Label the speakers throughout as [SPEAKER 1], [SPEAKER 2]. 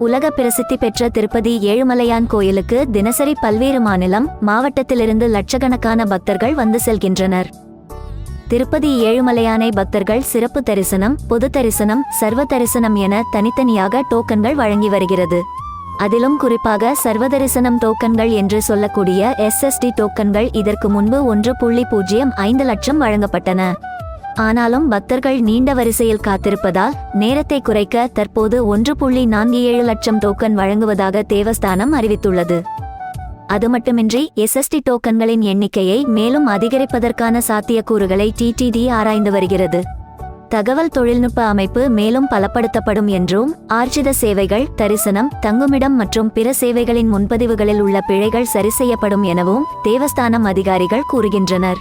[SPEAKER 1] உலக பிரசித்தி பெற்ற திருப்பதி ஏழுமலையான் கோயிலுக்கு தினசரி பல்வேறு மாநிலம் மாவட்டத்திலிருந்து லட்சக்கணக்கான பக்தர்கள் வந்து செல்கின்றனர். திருப்பதி ஏழுமலையானை பக்தர்கள் சிறப்பு தரிசனம் பொது தரிசனம் சர்வ தரிசனம் என தனித்தனியாக டோக்கன்கள் வழங்கி வருகிறது. அதிலும் குறிப்பாக சர்வதரிசனம் டோக்கன்கள் என்று சொல்லக்கூடிய எஸ்எஸ்டி டோக்கன்கள் இதற்கு முன்பு ஒன்று புள்ளி பூஜ்ஜியம் ஐந்து லட்சம் வழங்கப்பட்டன. ஆனாலும் பக்தர்கள் நீண்ட வரிசையில் காத்திருப்பதால் நேரத்தை குறைக்க தற்போது ஒன்று புள்ளி நான்கு ஏழு லட்சம் டோக்கன் வழங்குவதாக தேவஸ்தானம் அறிவித்துள்ளது. அது மட்டுமின்றி எஸ்எஸ்டி டோக்கன்களின் எண்ணிக்கையை மேலும் அதிகரிப்பதற்கான சாத்தியக்கூறுகளை டிடிடி ஆராய்ந்து வருகிறது. தகவல் தொழில்நுட்ப அமைப்பு மேலும் பலப்படுத்தப்படும் என்றும் ஆர்ஜித சேவைகள் தரிசனம் தங்குமிடம் மற்றும் பிற சேவைகளின் முன்பதிவுகளில் உள்ள பிழைகள் சரி செய்யப்படும் எனவும் தேவஸ்தானம் அதிகாரிகள் கூறுகின்றனர்.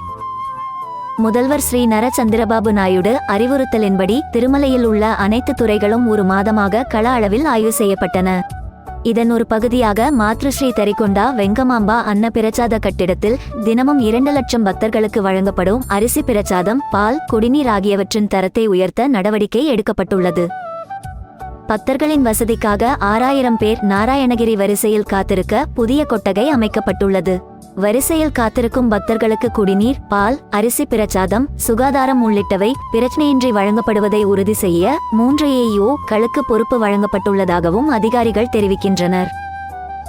[SPEAKER 1] முதல்வர் ஸ்ரீ நர சந்திரபாபு நாயுடு அறிவுறுத்தலின்படி திருமலையில் உள்ள அனைத்து துறைகளும் ஒரு மாதமாக கள அளவில் ஆய்வு செய்யப்பட்டன. இதன் ஒரு பகுதியாக மாத்ருஸ்ரீ தரிகொண்டா வெங்கமாம்பா அன்ன பிரச்சாத கட்டிடத்தில் தினமும் இரண்டு லட்சம் பக்தர்களுக்கு வழங்கப்படும் அரிசி பிரச்சாதம் பால் குடிநீர் ஆகியவற்றின் தரத்தை உயர்த்த நடவடிக்கை எடுக்கப்பட்டுள்ளது. பக்தர்களின் வசதிக்காக ஆறாயிரம் பேர் நாராயணகிரி வரிசையில் காத்திருக்க புதிய கொட்டகை அமைக்கப்பட்டுள்ளது. வரிசையில் காத்திருக்கும் பக்தர்களுக்கு குடிநீர் பால் அரிசி பிரச்சாதம் சுகாதாரம் உள்ளிட்டவை பிரச்சனையின்றி வழங்கப்படுவதை உறுதி செய்ய மூன்று ஏயோ களுக்கு பொறுப்பு வழங்கப்பட்டுள்ளதாகவும் அதிகாரிகள் தெரிவிக்கின்றனர்.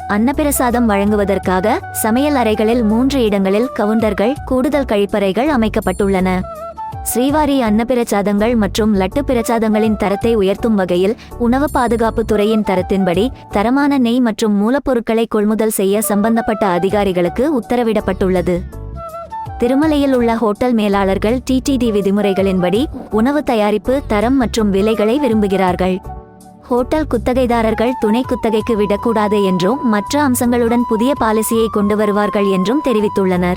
[SPEAKER 1] அன்னப்பிரசாதம் வழங்குவதற்காக சமையல் அறைகளில் மூன்று இடங்களில் கவுண்டர்கள் கூடுதல் கழிப்பறைகள் அமைக்கப்பட்டுள்ளன. ஸ்ரீவாரி அன்னப்பிரசாதங்கள் மற்றும் லட்டு பிரசாதங்களின் தரத்தை உயர்த்தும் வகையில் உணவு பாதுகாப்பு துறையின் தரத்தின்படி தரமான நெய் மற்றும் மூலப்பொருட்களை கொள்முதல் செய்ய சம்பந்தப்பட்ட அதிகாரிகளுக்கு உத்தரவிடப்பட்டுள்ளது. திருமலையில் உள்ள ஹோட்டல் மேலாளர்கள் டிடிடி விதிமுறைகளின்படி உணவு தயாரிப்பு தரம் மற்றும் விலைகளை விரும்புகிறார்கள். ஹோட்டல் குத்தகைதாரர்கள் துணை குத்தகைக்கு விடக்கூடாது என்றும் மற்ற அம்சங்களுடன் புதிய பாலிசியை கொண்டு வருவார்கள் என்றும் தெரிவித்துள்ளனர்.